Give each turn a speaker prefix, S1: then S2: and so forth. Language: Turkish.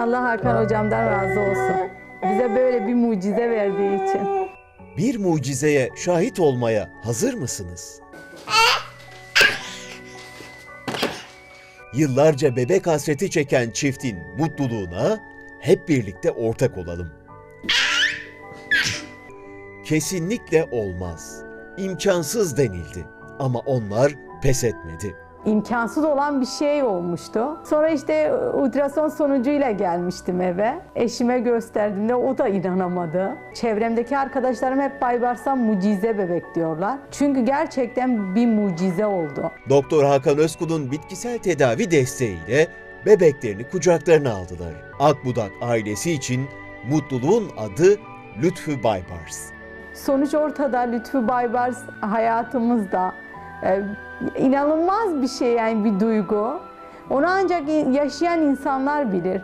S1: Allah Hakan hocamdan razı olsun. Bize böyle bir mucize verdiği için.
S2: Bir mucizeye şahit olmaya hazır mısınız? Yıllarca bebek hasreti çeken çiftin mutluluğuna hep birlikte ortak olalım. Kesinlikle olmaz. İmkansız denildi ama onlar pes etmedi.
S1: İmkansız olan bir şey olmuştu. Sonra işte e, ultrason sonucuyla gelmiştim eve. Eşime gösterdiğimde o da inanamadı. Çevremdeki arkadaşlarım hep Baybars'tan mucize bebek diyorlar. Çünkü gerçekten bir mucize oldu.
S2: Doktor Hakan Özkul'un bitkisel tedavi desteğiyle bebeklerini kucaklarına aldılar. Akbudak ailesi için mutluluğun adı Lütfü Baybars.
S1: Sonuç ortada. Lütfü Baybars hayatımızda. Ee, inanılmaz bir şey yani bir duygu. Onu ancak yaşayan insanlar bilir.